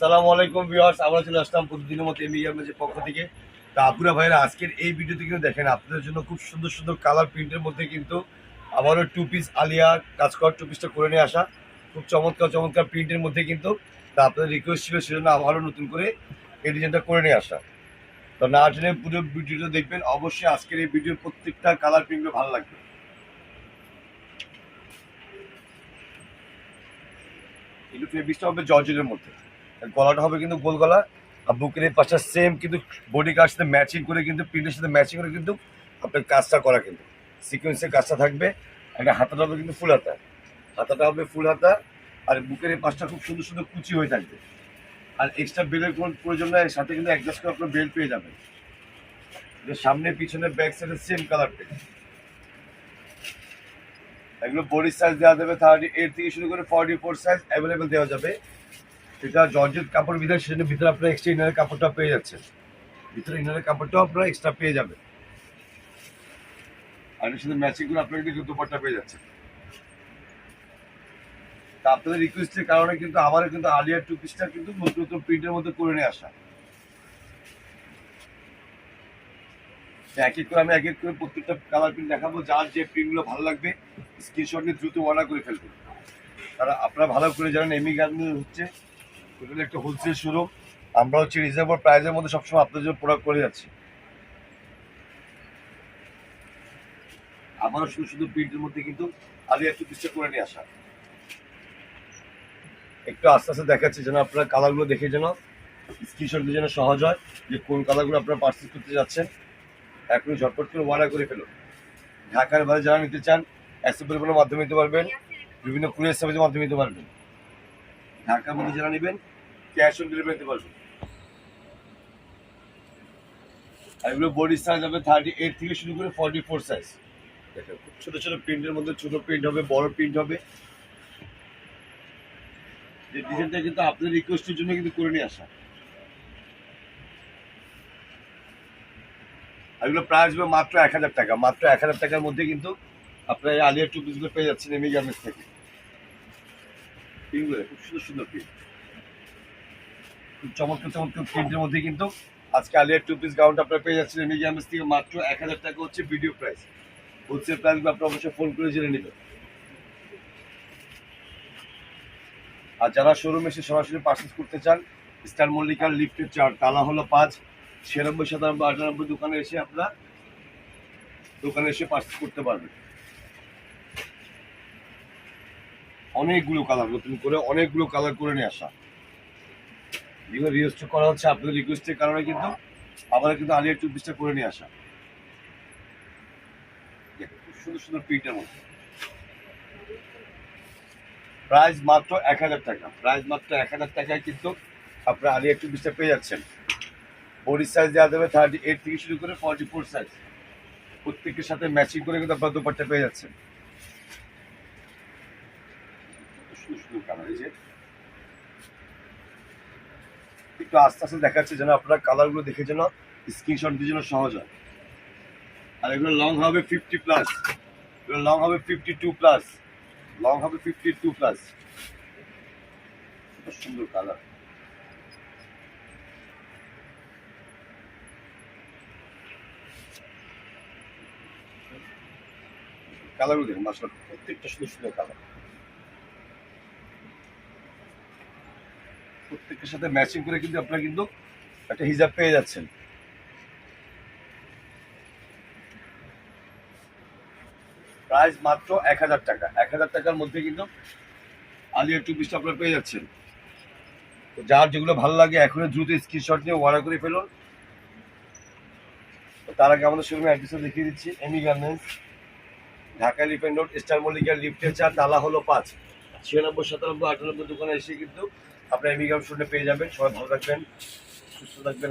আসসালামু আলাইকুম ভিউয়ার্স, আমরা চলে আসলাম প্রতিদিনের মতো এমি গার্মেন্টসের পক্ষ থেকে। তা আপুরা ভাইরা, আজকের এই ভিডিওতে কিন্তু দেখেন, আপনাদের জন্য খুব সুন্দর সুন্দর কালার প্রিন্টের মধ্যে কিন্তু আবারও টু পিস আলিয়া কাজ করার টু পিসটা করে নিয়ে আসা। খুব চমৎকার চমৎকার প্রিন্টের মধ্যে কিন্তু তা আপনাদের রিকোয়েস্ট ছিল, সেজন্য আবারও নতুন করে এই ডিজাইনটা করে নিয়ে আসা। তো না টেনে পুরো ভিডিওটা দেখবেন, অবশ্যই আজকের এই ভিডিওর প্রত্যেকটা কালার প্রিন্টগুলো ভালো লাগবে। এগুলো ফেব্রিক্সটা হবে জর্জেটের মধ্যে। গলাটা হবে কিন্তু গোল গলা। আর বুকের এই পাশটা সেম কিন্তু বডি কার সাথে ম্যাচিং করে কিন্তু প্রিন্টের সাথে ম্যাচিং করে কিন্তু আপনার কাজটা করা কিন্তু। সিকোয়েন্সের কাজটা থাকবে। একটা হাতাটা হবে কিন্তু ফুল হাতা। হাতাটা হবে ফুল হাতা। আর বুকের এই পাশটা খুব সুন্দর সুন্দর কুচি হয়ে থাকবে। আর এক্সট্রা বেলের কোনো প্রয়োজন এর সাথে কিন্তু অ্যাডজাস্ট করে আপনার বেল পেয়ে যাবেন। সামনে, পিছনে ব্যাক সাইডে সেম কালার পেয়ে এগুলো বডি সাইজ দেওয়া যাবে থার্টি এইট থেকে শুরু করে ফর্টি ফোর সাইজ অ্যাভেলেবেল দেওয়া যাবে। এটা জর্জেট কাপড় ভিতরে সেজন্য ভিতরে আপনারা এক্সট্রা ইনারের কাপড়টা পেয়ে যাচ্ছেন। ভিতরে ইনারের কাপড়টাও আপনারা এক্সট্রা পেয়ে যাবেন। আর এর সাথে ম্যাচিং করে আপনারা কিন্তু দুপাট্টা পেয়ে যাচ্ছেন। তা আপনাদের রিকোয়েস্টের কারণে কিন্তু আমারও কিন্তু আলিয়ার টু পিসটা কিন্তু নতুন নতুন প্রিন্টের মধ্যে করে নিয়ে আসা। এক এক করে আমি এক এক করে প্রত্যেকটা কালার প্রিন্ট দেখাবো, যার যে প্রিন্টগুলো ভালো লাগবে স্ক্রিনশট নিয়ে দ্রুত অর্ডার করে ফেলবেন। কারণ আপনারা ভালো করে জানেন এমি গার্মেন্ট হচ্ছে ওগুলো একটা হোলসেল শোরুম আমরা হচ্ছে রিজনেবল প্রাইসের মধ্যে সবসময় আপনাদের জন্য প্রোডাক্ট করে যাচ্ছি। আমারও শুধু শুধু প্রিন্টের মধ্যে কিন্তু আগে একটু পিসটা করে নিয়ে আসা। একটু আস্তে আস্তে দেখাচ্ছি যেন আপনারা কালারগুলো দেখে যেন স্ক্রিনশট দিয়ে যেন সহজ হয় যে কোন কালারগুলো আপনারা পার্সেস করতে যাচ্ছেন। এখনই ঝটপট করে অর্ডার করে ফেলুন। ঢাকার বাইরে যারা নিতে চান অ্যাসেম্বলের মাধ্যমে নিতে পারবেন, বিভিন্ন কুরিয়ার সার্ভিসের মাধ্যমে নিতে পারবেন। ঢাকার মধ্যে যারা নেবেন ক্যাশ অন ডেলিভারি পারবেন। আর এগুলো বডি সাইজ হবে থার্টি এইট থেকে শুরু করে ফর্টি ফোর সাইজ ছোটো ছোটো প্রিন্টের মধ্যে ছোটো প্রিন্ট হবে, বড় প্রিন্ট হবে। যে ডিজাইনটা কিন্তু আপনাদের রিকোয়েস্টের জন্য কিন্তু করে নিয়ে আসা। এগুলো প্রাইস হবে মাত্র এক হাজার টাকা। মাত্র এক হাজার টাকার মধ্যে কিন্তু আপনার আলিয়া টু পিসগুলো পেয়ে যাচ্ছেন এমি গার্মেন্টস থেকে। চমৎকার চমৎকার মধ্যে কিন্তু পেয়ে মাত্র এক হাজার টাকা হচ্ছে ভিডিও প্রাইস আপনারা অবশ্যই ফোন আর যারা শোরুম এসে সরাসরি পার্চেস করতে চান স্টার মল্লিকার লিফটের চার তালা হলো পাঁচ, ছিয়ানব্বই, সাতানব্বই, আটানব্বই দোকানে এসে আপনারা দোকানে এসে পার্চেস করতে পারবেন। অনেকগুলো কালার নতুন করে অনেকগুলো কালার করে নিয়ে আসা। যেগুলো রিকোয়েস্ট করা হচ্ছে আপনাদের রিকোয়েস্টের কারণে কিন্তু আবার কিন্তু আলিয়া টু পিসটা করে নিয়ে আসা। সুন্দর সুন্দর প্রিন্টের মধ্যে। প্রাইস মাত্র এক হাজার টাকা। প্রাইস মাত্র এক হাজার টাকায় কিন্তু আপনারা আলিয়া টু পিসটা পেয়ে যাচ্ছেন। বডি সাইজ দেওয়া যাবে থার্টি এইট থেকে শুরু করে ফর্টি ফোর সাইজ প্রত্যেকের সাথে ম্যাচিং করে কিন্তু আপনার দুপাট্টা পেয়ে যাচ্ছেন। একটু আস্তে আস্তে দেখাচ্ছে যেন আপনারা কালারগুলো দেখে যেন স্ক্রিনশট দিয়ে যেন সহজ হয়। আর এগুলো লং হবে ফিফটি প্লাস এগুলো লং হবে ফিফটি টু প্লাস লং হবে ফিফটি টু প্লাস সুন্দর কালার। কালারগুলো দেখুন মাসাল প্রত্যেকটা সুন্দর সুন্দর কালার। প্রত্যেকের সাথে ম্যাচিং করে কিন্তু আপনারা কিন্তু একটা হিজাব পেয়ে যাচ্ছেন। প্রাইস মাত্র এক হাজার টাকা। এক হাজার টাকার মধ্যে কিন্তু আলিয়া টু পিসটা আপনারা পেয়ে যাচ্ছেন। যার যেগুলো ভালো লাগে এখনই দ্রুত স্ক্রিনশট নিয়ে অর্ডার করে ফেলুন। তার আগে আমাদের শোরুমে অ্যাড্রেসটা দেখিয়ে দিচ্ছি। এমি গার্মেন্টস ঢাকা লিফেন রোড স্টার মল্লিকার লিফটের চার তালা হলো পাঁচ। ছিয়ানব্বই, সাতানব্বই, আটানব্বই দোকানে এসে কিন্তু আপনার এমি শুনে পেয়ে যাবেন। সবাই ভালো থাকবেন সুস্থ থাকবেন।